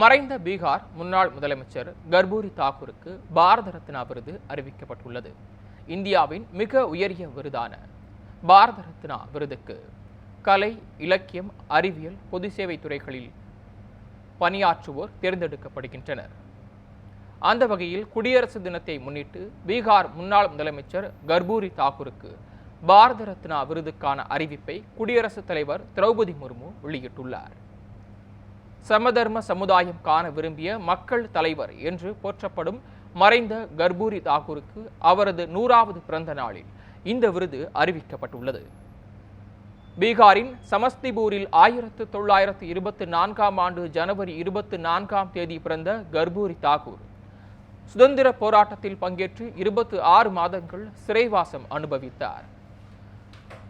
மறைந்த பீகார் முன்னாள் முதலமைச்சர் கர்பூரி தாக்கூருக்கு பாரத ரத்னா விருது அறிவிக்கப்பட்டுள்ளது. இந்தியாவின் மிக உயரிய விருதான பாரத ரத்னா விருதுக்கு கலை இலக்கியம் அறிவியல் பொது சேவை துறைகளில் பணியாற்றுவோர் தேர்ந்தெடுக்கப்படுகின்றனர். அந்த வகையில் குடியரசு தினத்தை முன்னிட்டு பீகார் முன்னாள் முதலமைச்சர் கர்பூரி தாக்கூருக்கு பாரத ரத்னா விருதுக்கான அறிவிப்பை குடியரசுத் தலைவர் திரௌபதி முர்மு வெளியிட்டுள்ளார். சமதர்ம சமுதாயம் காண விரும்பிய மக்கள் தலைவர் என்று போற்றப்படும் மறைந்த கர்பூரி தாகூருக்கு அவரது நூறாவது பிறந்த நாளில் இந்த விருது அறிவிக்கப்பட்டுள்ளது. பீகாரின் சமஸ்திபூரில் ஆயிரத்து தொள்ளாயிரத்து இருபத்தி நான்காம் ஆண்டு ஜனவரி இருபத்தி நான்காம் தேதி பிறந்த கர்பூரி தாகூர் சுதந்திர போராட்டத்தில் பங்கேற்று இருபத்தி ஆறு மாதங்கள் சிறைவாசம் அனுபவித்தார்.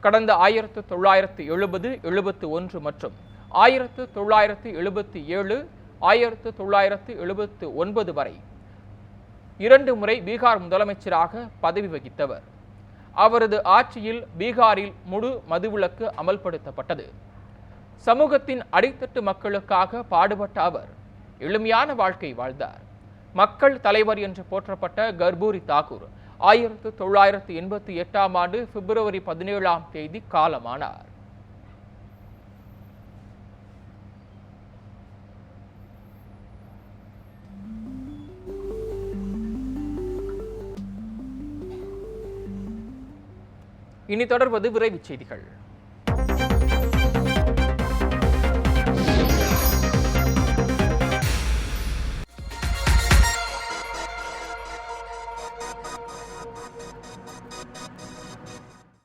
கடந்த ஆயிரத்து தொள்ளாயிரத்து எழுபது எழுபத்து ஒன்று மற்றும் ஆயிரத்து தொள்ளாயிரத்து எழுபத்தி ஏழு ஆயிரத்து தொள்ளாயிரத்து எழுபத்து ஒன்பது வரை இரண்டு முறை பீகார் முதலமைச்சராக பதவி வகித்தவர். அவரது ஆட்சியில் பீகாரில் முழு மதுவிலக்கு அமல்படுத்தப்பட்டது. சமூகத்தின் அடித்தட்டு மக்களுக்காக பாடுபட்ட அவர் எளிமையான வாழ்க்கை வாழ்ந்தார். மக்கள் தலைவர் என்று போற்றப்பட்ட கர்பூரி தாக்கூர் ஆயிரத்து தொள்ளாயிரத்து எண்பத்தி எட்டாம் ஆண்டு பிப்ரவரி பதினேழாம் தேதி காலமானார். இனி தொடர்வது விரைவுச் செய்திகள்.